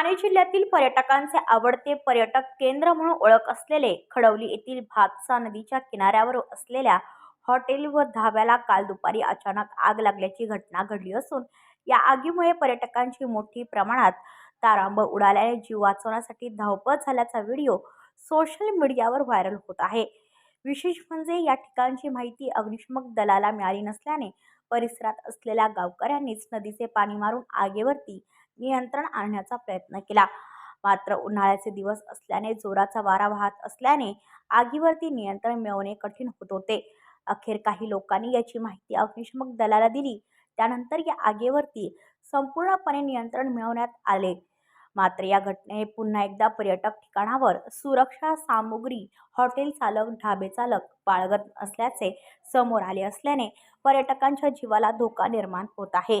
ठाणे जिल्ह्यातील पर्यटकांचे आवडते पर्यटक केंद्र म्हणून ओळख असलेले खडवली येथील भातसा नदीच्या किनाऱ्यावर असलेल्या हॉटेल व धाब्याला काल दुपारी अचानक आग लागल्याची घटना घडली असून या आगीमुळे पर्यटकांची मोठी प्रमाणात तारांब उडाल्याने जीव वाचवण्यासाठी धावपळ झाल्याचा व्हिडिओ सोशल मीडियावर व्हायरल होत आहे. विशेष म्हणजे या ठिकाणची माहिती अग्निशमक दलाला मिळाली नसल्याने परिसरात असलेल्या गावकऱ्यांनीच नदीचे पाणी मारून आगेवरती नियंत्रण आणण्याचा प्रयत्न केला. मात्र उन्हाळ्याचे दिवस असल्याने जोराचा वारा वाहत असल्याने आगीवरती नियंत्रण मिळवणे कठीण होत होते. अखेर काही लोकांनी याची माहिती अग्निशमक दलाला दिली. त्यानंतर या आगीवरती संपूर्णपणे नियंत्रण मिळवण्यात आले. मात्र या घटनेने पुन्हा एकदा पर्यटक ठिकाणावर सुरक्षा सामुग्री हॉटेल चालक ढाबे चालक बाळगत असल्याचे समोर आले असल्याने पर्यटकांच्या जीवाला धोका निर्माण होत आहे.